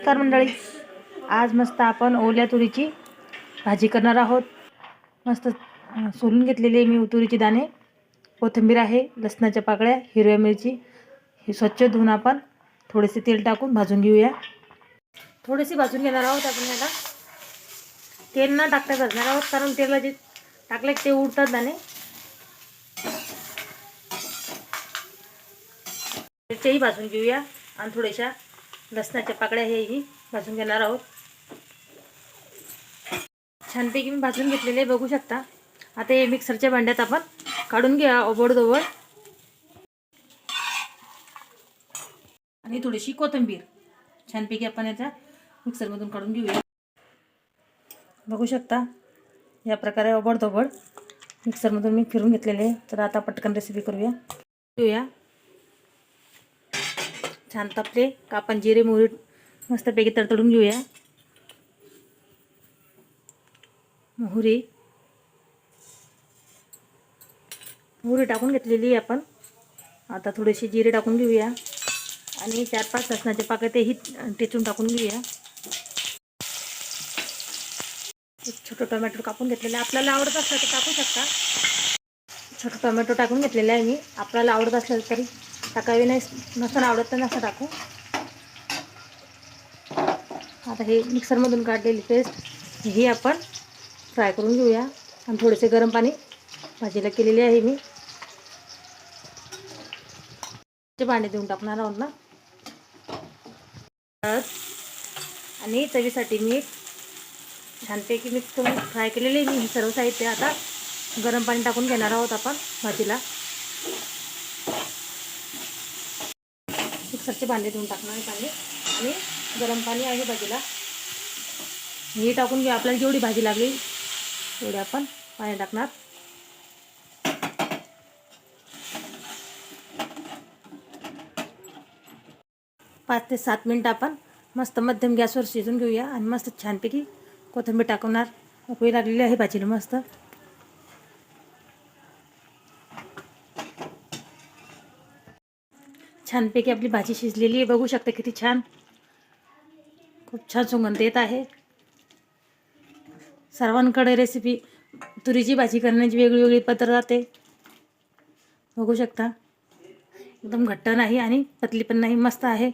नमस्कार मंडळी आज मस्त आपण ओल्या तुरीची भाजी करणार आहोत. मस्त सोलून घेतलेले मी तुरीचे दाणे. कोथिंबीर आहे लसणाच्या पाकळ्या हिरव्या मिरची. हे स्वच्छ धुवून आपण थोडेसे तेल टाकून भाजून घेऊया. थोडेसे भाजून घेणार आहोत आपण याला तेल न टाकता करणार आहोत कारण तेला जे टाकले ते उडतात दाणे. तेही भाजून घेऊया आणि थोड्याशा लसणाच्या पाकळ्या हेही भाजून घेणार आहोत. छानपैकी मी भाजून घेतलेले बघू शकता. आता हे मिक्सरच्या भांड्यात आपण काढून घ्या ओबडदोबड आणि थोडीशी कोथिंबीर. छानपैकी आपण याचा मिक्सरमधून काढून घेऊया. बघू शकता या प्रकारे ओबडधोबड मिक्सरमधून मी फिरून घेतलेले आहे. तर आता पटकन रेसिपी करूया. घेऊया. छान तापले. का आपण जिरे मोहरी मस्तपैकी तडतडून घेऊया. मोहरी. मोहरी टाकून घेतलेली आहे आपण. आता थोडेसे जिरे टाकून घेऊया. आणि चार पाच लसणाचे पाकळे तेही टेचून टाकून घेऊया. एक छोटं टोमॅटो कापून घेतलेलं आहे. आपल्याला आवडत असलं तर टाकू शकता. छोटं टोमॅटो टाकून घेतलेलं आहे मी. आपल्याला आवडत असलं तरी टाकावी नाही नसताना आवडत तर नसा टाकू. आता हे मिक्सरमधून काढलेली पेस्ट ही आपण फ्राय करून घेऊया. आणि थोडेसे गरम पाणी भाजीला केलेले आहे मी. ते भांडे देऊन टाकणार आहोत ना. हळद आणि चवीसाठी मीठ छानपैकी मिक्स करून फ्राय केलेले मी. हे सर्व साहित्य आता गरम पाणी टाकून घेणार आहोत आपण भाजीला. मिक्सरचे भांडे धुवून टाकणार आहे पाणी आणि गरम पाणी आहे भाजीला हे टाकून घेऊ आपल्याला जेवढी भाजी लागली तेवढी आपण पाणी टाकणार. पाच ते सात मिनटं आपण मस्त मध्यम गॅसवर शिजून घेऊया आणि मस्त छानपैकी कोथिंबीर टाकवणार. उकळी लागलेली आहे भाजीला मस्त. छानपैकी आपली भाजी शिजलेली आहे. बघू शकता किती छान. खूप छान सुगंध येत आहे. सर्वांकडे रेसिपी तुरीची भाजी करण्याची वेगळी वेगळी पद्धत राहते. बघू शकता. एकदम घट्ट नाही आणि पतली पण नाही मस्त आहे.